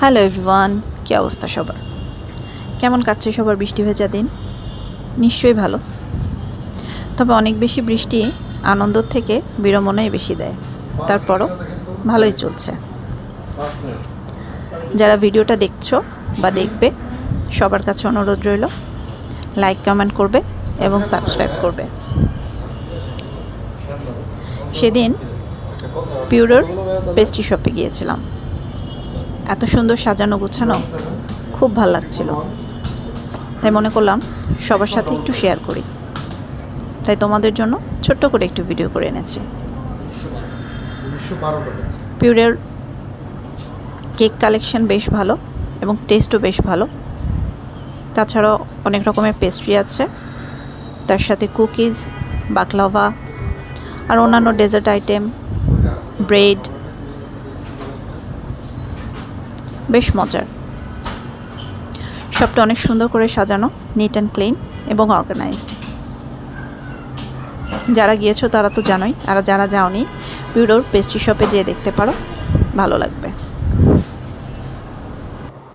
Hello everyone কী অবস্থা সবার? কেমন কাটছে সবার বৃষ্টি ভেজা দিন? নিশ্চয়ই ভালো। তবে অনেক বেশি বৃষ্টি আনন্দর থেকে বিড়ম্বনাই বেশি দেয়। তারপরও ভালোই চলছে। যারা ভিডিওটা দেখছ বা দেখবে, সবার কাছে অনুরোধ রইল লাইক কমেন্ট করবে এবং সাবস্ক্রাইব করবে। সেদিন পিউরোর পেস্ট্রি শপে গিয়েছিলাম। এত সুন্দর সাজানো গোছানো খুব ভালো লাগছিল। তাই মনে করলাম সবার সাথে একটু শেয়ার করি। তাই তোমাদের জন্য ছোট্ট করে একটু ভিডিও করে এনেছি। পিউরের কেক কালেকশন বেশ ভালো এবং টেস্টও বেশ ভালো। তাছাড়াও অনেক রকমের পেস্ট্রি আছে। তার সাথে কুকিজ বাকলাভা আর অন্যান্য ডেজার্ট আইটেম ব্রেড বেশ মজার। সবটা অনেক সুন্দর করে সাজানো নিট অ্যান্ড ক্লিন এবং অর্গানাইজড যারা গিয়েছো তারা তো জানোই, আর যারা যাওনি পিউরোর পেস্ট্রি শপে যেয়ে দেখতে পারো, ভালো লাগবে।